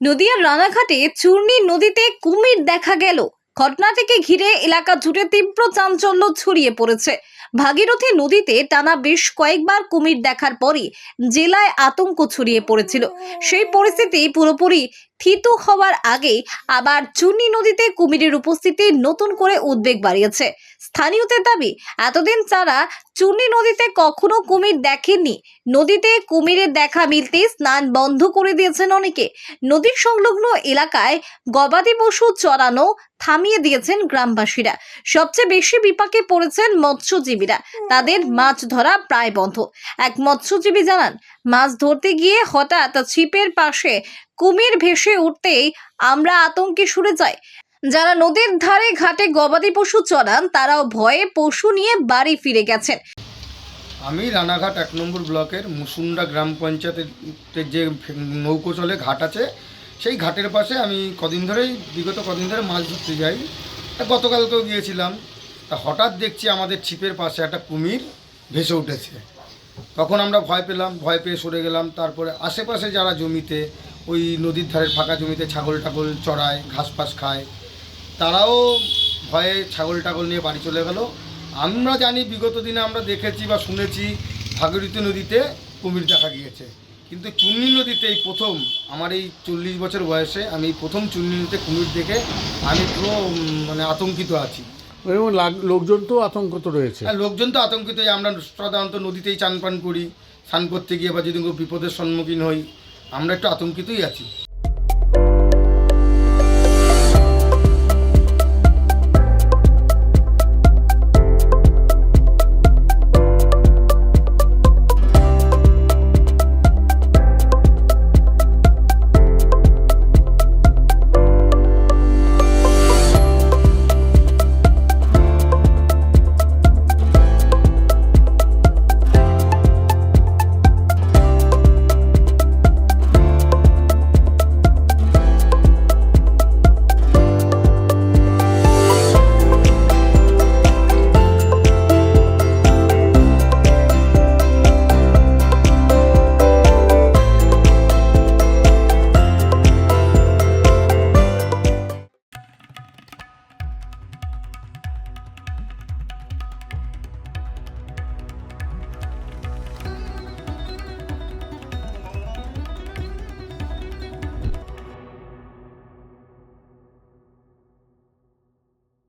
নদিয়ার রানাঘাটে চূর্ণি নদীতে কুমির দেখা গেল। ঘটনাটিকে ঘিরে এলাকা জুড়ে তীব্র চাঞ্চল্য ছড়িয়ে পড়েছে। ভাগীরথী নদীতে টানা বেশ কয়েকবার কুমির দেখার পরই জেলায় আতঙ্ক ছড়িয়ে পড়েছিল। সেই পরিস্থিতি পুরোপুরি থিতু হওয়ার আগেই আবার চূর্ণী নদীতে কুমিরের উপস্থিতি নতুন করে উদ্বেগ বাড়িয়েছে। স্থানীয়দের দাবি, এতদিন তারা চূর্ণী নদীতে কখনো কুমির দেখেননি। নদীতে কুমিরের দেখা মিলতে স্নান বন্ধ করে দিয়েছেন অনেকে। নদীর সংলগ্ন এলাকায় গবাদি পশু চড়ানো থামিয়ে দিয়েছেন গ্রামবাসীরা। সবচেয়ে বেশি বিপাকে পড়েছেন মৎস্যজীবীরা। তাদের মাছ ধরা প্রায় বন্ধ। এক মৎস্যজীবী জানান, মাছ ধরতে গিয়ে হঠাৎ ছিপের পাশে কুমির ভেসে উঠতেই আমরা আতঙ্কে সরে যাই। যারা নদীর ধারে ঘাটে গবাদি পশু চড়ান তারাও ভয়ে পশু নিয়ে বাড়ি ফিরে গেছেন। আমি রানাঘাট এক নম্বর ব্লকের মুসুন্ডা গ্রাম পঞ্চায়েতের যে নৌকো চলে, ঘাট আছে, সেই ঘাটের পাশে আমি কদিন ধরেই, বিগত কদিন ধরে মাছ ধরতে যাই। তা গতকালকেও গিয়েছিলাম, তা হঠাৎ দেখছি আমাদের ছিপের পাশে একটা কুমির ভেসে উঠেছে। তখন আমরা ভয় পেলাম, ভয় পেয়ে সরে গেলাম। তারপরে আশেপাশে যারা জমিতে ওই নদীর ধারের ফাঁকা জমিতে ছাগল টাগল চড়ায় ঘাস ফাস খায়। তারাও ভয়ে ছাগল টাগল নিয়ে বাড়ি চলে গেল। আমরা জানি বিগত দিনে আমরা দেখেছি বা শুনেছি ভাগীরথী নদীতে কুমির দেখা গিয়েছে। কিন্তু চুন্নি নদীতে এই প্রথম আমার এই চল্লিশ বছর বয়সে আমি প্রথম চুন্নি নদীতে কুমির দেখে আমি পুরো মানে আতঙ্কিত আছি। এবং লোকজন তো আতঙ্কিত রয়েছে। আর লোকজন তো আতঙ্কিত আমরা সাধারণত নদীতেই চান পান করি। স্নান করতে গিয়ে বা যদি কোনো বিপদের সম্মুখীন হই আমরা একটু আতঙ্কিতই আছি।